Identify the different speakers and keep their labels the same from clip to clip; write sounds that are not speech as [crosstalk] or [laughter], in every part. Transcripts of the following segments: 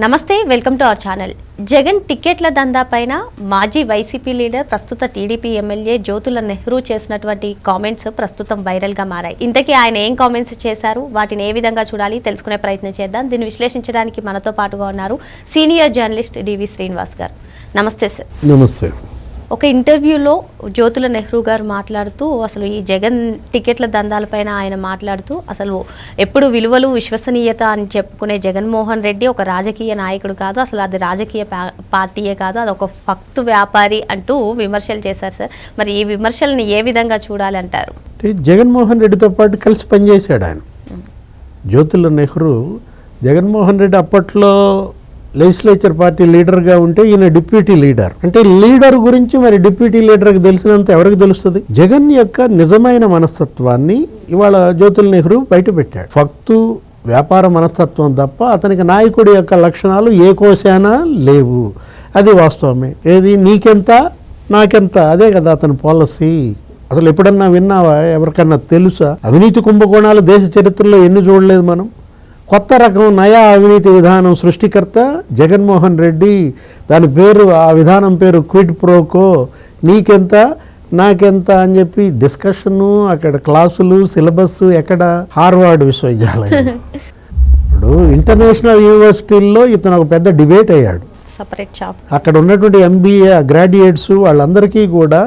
Speaker 1: నమస్తే welcome to our channel. Jagan టికెట్ల దందా పైన మాజీ వైసీపీ లీడర్ ప్రస్తుత టీడీపీ ఎమ్మెల్యే జ్యోతుల నెహ్రూ చేసినటువంటి కామెంట్స్ ప్రస్తుతం వైరల్గా మారాయి. ఇంతకీ ఆయన ఏం కామెంట్స్ చేశారు? వాటిని ఏ విధంగా చూడాలి? తెలుసుకునే ప్రయత్నం చేద్దాం. దీన్ని విశ్లేషించడానికి మనతో పాటుగా ఉన్నారు సీనియర్ జర్నలిస్ట్ డివి శ్రీనివాస్ గారు. నమస్తే సార్.
Speaker 2: నమస్తే.
Speaker 1: ఒక ఇంటర్వ్యూలో జ్యోతుల నెహ్రూ గారు మాట్లాడుతూ అసలు ఈ జగన్ టికెట్ల దందాలపైన ఆయన మాట్లాడుతూ అసలు ఎప్పుడు విలువలు విశ్వసనీయత అని చెప్పుకునే జగన్మోహన్ రెడ్డి ఒక రాజకీయ నాయకుడు కాదు. అసలు అది రాజకీయ పార్టీయే కాదు. అది ఒక ఫక్తు వ్యాపారి అంటూ విమర్శలు చేశారు సార్. మరి ఈ విమర్శల్ని ఏ విధంగా చూడాలి అంటారు?
Speaker 2: అంటే జగన్మోహన్ రెడ్డితో పాటు కలిసి పనిచేశాడు ఆయన. జ్యోతుల నెహ్రూ జగన్మోహన్ రెడ్డి అప్పట్లో లెజిస్లేచర్ పార్టీ లీడర్గా ఉంటే ఈయన డిప్యూటీ లీడర్. అంటే లీడర్ గురించి మరి డిప్యూటీ లీడర్కి తెలిసినంత ఎవరికి తెలుస్తుంది? జగన్ యొక్క నిజమైన మనస్తత్వాన్ని ఇవాళ జ్యోతుల నెహ్రూ బయటపెట్టాడు. ఫక్తు వ్యాపార మనస్తత్వం తప్ప అతనికి నాయకుడి యొక్క లక్షణాలు ఏ కోశానా? లేవు. అది వాస్తవమే. ఏది? నీకెంత? నాకెంత? అదే కదా అతని పాలసీ. అసలు ఎప్పుడన్నా విన్నావా? ఎవరికన్నా తెలుసా? అవినీతి కుంభకోణాలు దేశ చరిత్రలో ఎన్ని చూడలేదు మనం? కొత్త రకం నయా అవినీతి విధానం సృష్టికర్త జగన్మోహన్ రెడ్డి. దాని పేరు ఆ విధానం పేరు క్విడ్ ప్రోకో. నీకెంత నాకెంత అని చెప్పి డిస్కషను అక్కడ క్లాసులు సిలబస్ ఎక్కడ? హార్వర్డ్ విశ్వవిద్యాలయం. ఇప్పుడు ఇంటర్నేషనల్ యూనివర్సిటీల్లో ఇతను ఒక పెద్ద డిబేట్ అయ్యాడు.
Speaker 1: సపరేట్ షాప్
Speaker 2: అక్కడ ఉన్నటువంటి ఎంబీఏ గ్రాడ్యుయేట్స్ వాళ్ళందరికీ కూడా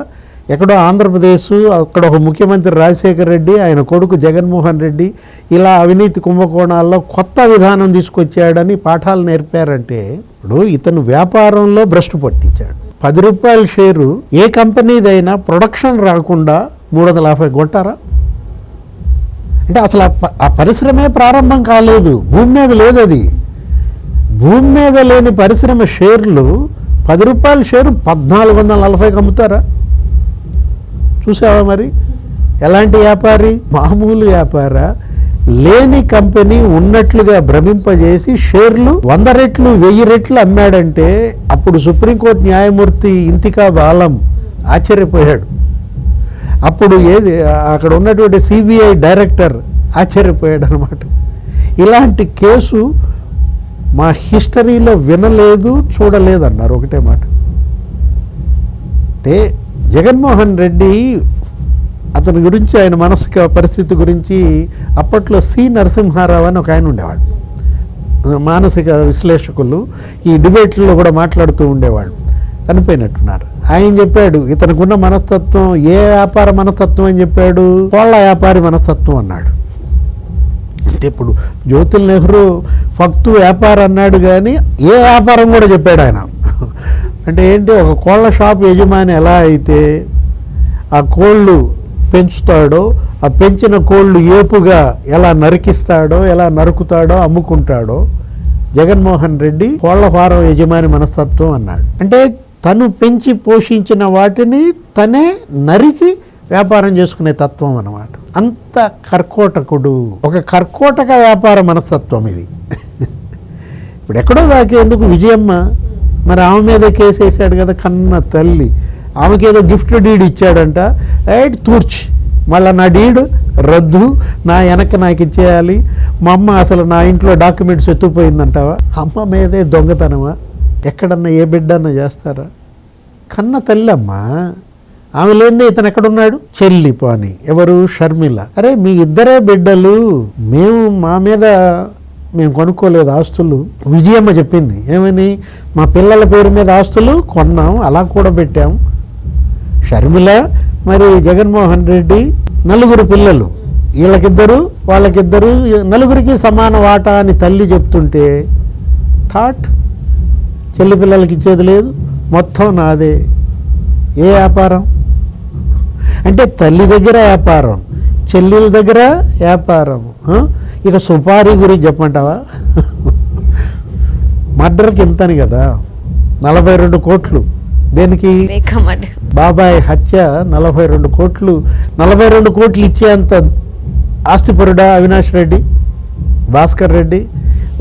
Speaker 2: ఎక్కడో ఆంధ్రప్రదేశ్ అక్కడ ఒక ముఖ్యమంత్రి రాజశేఖర్ రెడ్డి ఆయన కొడుకు జగన్మోహన్ రెడ్డి ఇలా అవినీతి కుంభకోణాల్లో కొత్త విధానం తీసుకొచ్చాడని పాఠాలు నేర్పారంటే ఇప్పుడు ఇతను వ్యాపారంలో భ్రష్టు పట్టించాడు. పది రూపాయల షేరు ఏ కంపెనీదైనా ప్రొడక్షన్ రాకుండా మూడు వందల యాభై కొట్టారా అంటే అసలు ఆ ఆ పరిశ్రమే ప్రారంభం కాలేదు. భూమి మీద లేదు అది. భూమి మీద లేని పరిశ్రమ షేర్లు పది రూపాయల షేరు పద్నాలుగు వందల నలభైకి అమ్ముతారా చూసావా మరి? ఎలాంటి వ్యాపారి? మామూలు వ్యాపార? లేని కంపెనీ ఉన్నట్లుగా భ్రమింపజేసి షేర్లు వంద రెట్లు వెయ్యి రెట్లు అమ్మాడంటే అప్పుడు సుప్రీంకోర్టు న్యాయమూర్తి ఇంతికా బాలం ఆశ్చర్యపోయాడు. అప్పుడు ఏది అక్కడ ఉన్నటువంటి సిబిఐ డైరెక్టర్ ఆశ్చర్యపోయాడు అనమాట ఇలాంటి కేసు మా హిస్టరీలో వినలేదు చూడలేదు అన్నారు ఒకటే మాట. అంటే జగన్మోహన్ రెడ్డి అతని గురించి ఆయన మనసుక పరిస్థితి గురించి అప్పట్లో సి. నరసింహారావు అని ఒక ఆయన ఉండేవాడు. మానసిక విశ్లేషకులు ఈ డిబేట్లలో కూడా మాట్లాడుతూ ఉండేవాళ్ళు. చనిపోయినట్టున్నారు. ఆయన చెప్పాడు ఇతనుకున్న మనస్తత్వం ఏ వ్యాపార మనస్తత్వం అని చెప్పాడు? కోళ్ళ వ్యాపారి మనస్తత్వం అన్నాడు. అంటే ఇప్పుడు జ్యోతుల్ నెహ్రూ ఫక్తు వ్యాపారం అన్నాడు కానీ ఏ వ్యాపారం కూడా చెప్పాడు ఆయన. అంటే ఏంటి? ఒక కోళ్ళ షాప్ యజమాని ఎలా అయితే ఆ కోళ్ళు పెంచుతాడో ఆ పెంచిన కోళ్ళు ఏపుగా ఎలా నరికిస్తాడో ఎలా నరుకుతాడో అమ్ముకుంటాడో జగన్మోహన్ రెడ్డి కోళ్ళ ఫారం యజమాని మనస్తత్వం అన్నాడు. అంటే తను పెంచి పోషించిన వాటిని తనే నరికి వ్యాపారం చేసుకునే తత్వం అన్నమాట. అంత కర్కోటకుడు. ఒక కర్కోటక వ్యాపార మనస్తత్వం ఇది. [laughs] ఇప్పుడు ఎక్కడో దాకేందుకు విజయమ్మ మరి ఆమె మీద కేసు వేసాడు కదా కన్న తల్లి. ఆమెకి ఏదో గిఫ్ట్ డీడ్ ఇచ్చాడంట. రైట్ తూర్చి. మళ్ళీ నా డీడ్ రద్దు నా వెనక నాకు ఇచ్చేయాలి. మా అమ్మ అసలు నా ఇంట్లో డాక్యుమెంట్స్ ఎత్తుపోయిందంటావా అమ్మ మీదే దొంగతనమా? ఎక్కడన్నా ఏ బిడ్డన్నా చేస్తారా? కన్న తల్లి అమ్మా ఆమె లేనిదే ఇతను ఎక్కడున్నాడు? చెల్లి పోని ఎవరు? షర్మిల. అరే మీ ఇద్దరే బిడ్డలు. మేము మా మీద మేము కొనుక్కోలేదు ఆస్తులు. విజయమ్మ చెప్పింది ఏమని? మా పిల్లల పేరు మీద ఆస్తులు కొన్నాం అలా కూడా పెట్టాం. షర్మిల మరి జగన్మోహన్ రెడ్డి నలుగురు పిల్లలు వీళ్ళకిద్దరు వాళ్ళకిద్దరు నలుగురికి సమాన వాటా అని తల్లి చెప్తుంటే థాట్ చెల్లి పిల్లలకి ఇచ్చేది లేదు మొత్తం నాదే. ఏ వ్యాపారం? అంటే తల్లి దగ్గర వ్యాపారం చెల్లెల దగ్గర వ్యాపారం ఇక సుపారీ గురించి చెప్పమంటావా? మర్డర్కి ఇంతని కదా? నలభై రెండు కోట్లు. దేనికి? బాబాయ్ హత్య నలభై రెండు కోట్లు. నలభై రెండు కోట్లు ఇచ్చేంత ఆస్తిపరుడా అవినాష్ రెడ్డి? భాస్కర్ రెడ్డి?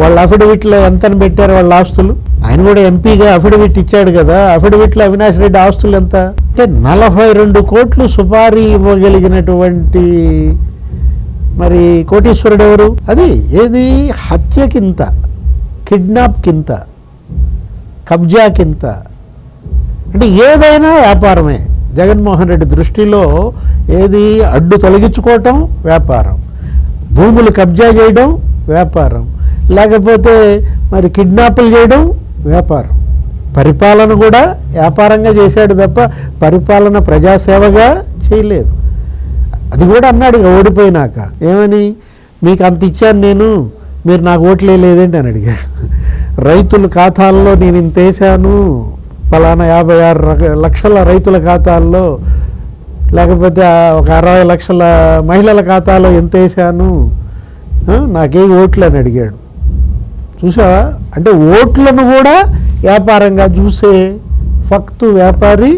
Speaker 2: వాళ్ళ అఫిడవిట్లో ఎంతని పెట్టారు వాళ్ళ ఆస్తులు? ఆయన కూడా ఎంపీగా అఫిడవిట్ ఇచ్చాడు కదా. అఫిడవిట్లో అవినాష్ రెడ్డి ఆస్తులు ఎంత? అంటే నలభై రెండు కోట్లు సుపారీ ఇవ్వగలిగినటువంటి మరి కోటీశ్వరుడు ఎవరు అది ఏది? హత్యకింత కిడ్నాప్ కింత కబ్జా కింత అంటే ఏదైనా వ్యాపారమే. జగన్మోహన్ రెడ్డి దృష్టిలో ఏది? అడ్డు తొలగించుకోవటం వ్యాపారం. భూములు కబ్జా చేయడం వ్యాపారం. లేకపోతే మరి కిడ్నాపులు చేయడం వ్యాపారం. పరిపాలన కూడా వ్యాపారంగా చేశాడు తప్ప పరిపాలన ప్రజాసేవగా చేయలేదు. అది కూడా అన్నాడు ఇక ఓడిపోయినాక. ఏమని? మీకు అంత ఇచ్చాను నేను మీరు నాకు ఓట్లే వేయలేదేంటి? అని అడిగాడు. రైతుల ఖాతాల్లో నేను ఇంత వేసాను పలానా యాభై ఆరు లక్షల రైతుల ఖాతాల్లో లేకపోతే ఒక అరవై లక్షల మహిళల ఖాతాలో ఎంత వేసాను నాకేం ఓట్లు అని అడిగాడు. చూసావా? అంటే ఓట్లను కూడా వ్యాపారంగా చూసే ఫక్తు వ్యాపారి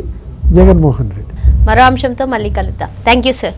Speaker 2: జగన్మోహన్ రెడ్డి.
Speaker 1: మరో అంశంతో మళ్ళీ కలుద్దాం. Thank you sir.